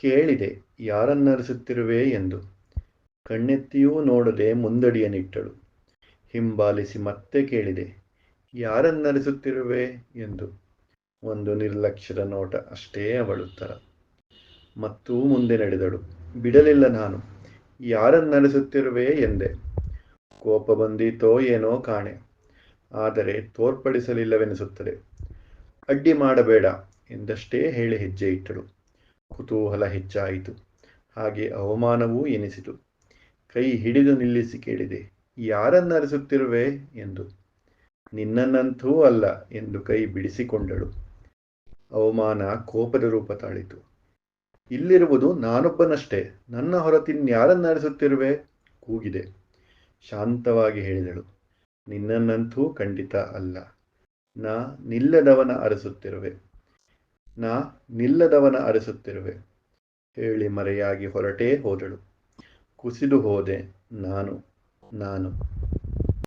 ಕೇಳಿದೆ, ಯಾರನ್ನರಿಸುತ್ತಿರುವೆ ಎಂದು. ಕಣ್ಣೆತ್ತಿಯೂ ನೋಡದೆ ಮುಂದಡಿಯನಿಟ್ಟಳು. ಹಿಂಬಾಲಿಸಿ ಮತ್ತೆ ಕೇಳಿದೆ, ಯಾರನ್ನರಿಸುತ್ತಿರುವೆ ಎಂದು. ಒಂದು ನಿರ್ಲಕ್ಷ್ಯದ ನೋಟ ಅಷ್ಟೇ ಅವಳುತ್ತರ ಮತ್ತೂ ಮುಂದೆ ನಡೆದಳು, ಬಿಡಲಿಲ್ಲ ನಾನು, ಯಾರನ್ನರಿಸುತ್ತಿರುವೆ ಎಂದೆ. ಕೋಪ ಬಂದೀತೋ ಏನೋ ಕಾಣೆ, ಆದರೆ ತೋರ್ಪಡಿಸಲಿಲ್ಲವೆನಿಸುತ್ತದೆ. ಅಡ್ಡಿ ಮಾಡಬೇಡ ಎಂದಷ್ಟೇ ಹೇಳಿ ಹೆಜ್ಜೆ ಇಟ್ಟಳು. ಕುತೂಹಲ ಹೆಚ್ಚಾಯಿತು. ಹಾಗೆ ಅವಮಾನವೂ ಎನಿಸಿತು. ಕೈ ಹಿಡಿದು ನಿಲ್ಲಿಸಿ ಕೇಳಿದೆ, ಯಾರನ್ನರಿಸುತ್ತಿರುವೆ? ಎಂದು. ನಿನ್ನನ್ನಂತೂ ಅಲ್ಲ, ಎಂದು ಕೈ ಬಿಡಿಸಿಕೊಂಡಳು. ಅವಮಾನ ಕೋಪದ ರೂಪ ತಾಳಿತು. ಇಲ್ಲಿರುವುದು ನಾನೊಬ್ಬನಷ್ಟೇ, ನನ್ನ ಹೊರತಿನ್ಯಾರನ್ನರಿಸುತ್ತಿರುವೆ ಕೂಗಿದೆ. ಶಾಂತವಾಗಿ ಹೇಳಿದಳು. ನಿನ್ನನ್ನಂತೂ ಖಂಡಿತ ಅಲ್ಲ. ನಾ ನಿಲ್ಲದವನ ಅರಸುತ್ತಿರುವೆ. ನಾ ನಿಲ್ಲದವನ ಅರಸುತ್ತಿರುವೆ. ಹೇಳಿ ಮರೆಯಾಗಿ ಹೊರಟೇ ಹೋದಳು. ಕುಸಿದು ಹೋದೆ ನಾನು ನಾನು.